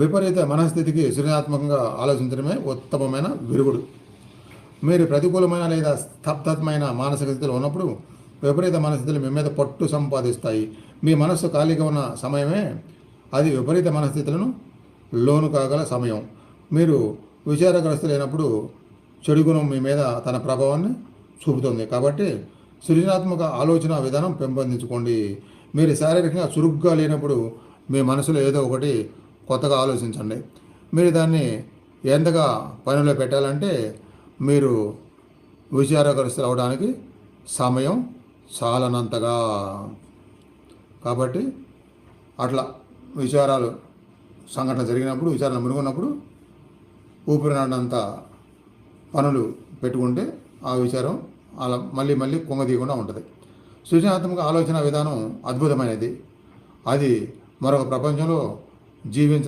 విపరీత మనస్థితికి సృజనాత్మకంగా ఆలోచించడమే ఉత్తమమైన విరుగుడు. మీరు ప్రతికూలమైన లేదా స్తబ్దమైన మానసిక స్థితిలో ఉన్నప్పుడు విపరీత మనస్థితులు మీ మీద పట్టు సంపాదిస్తాయి. మీ మనస్సు ఖాళీగా ఉన్న సమయమే అది విపరీత మనస్థితులను లోను కాగల సమయం. మీరు విచారగ్రస్తులైనప్పుడు చెడు గుణం మీ మీద తన ప్రభావాన్ని చూపుతుంది. కాబట్టి సృజనాత్మక ఆలోచన విధానం పెంపొందించుకోండి. మీరు శారీరకంగా చురుగ్గా లేనప్పుడు మీ మనసులో ఏదో ఒకటి కొత్తగా ఆలోచించండి. మీరు దాన్ని ఎంతగా పనిలో పెట్టాలంటే మీరు విచారగ్రస్తులు అవడానికి సమయం చాలనంతగా. కాబట్టి అట్లా విచారాలు సంఘటన జరిగినప్పుడు విచారణ మునుగున్నప్పుడు ఊపిరినంత పనులు పెట్టుకుంటే ఆ విచారం అలా మళ్ళీ మళ్ళీ కుంగదీయకుండా ఉంటుంది. సృజనాత్మక ఆలోచన విధానం అద్భుతమైనది. అది మరొక ప్రపంచంలో 9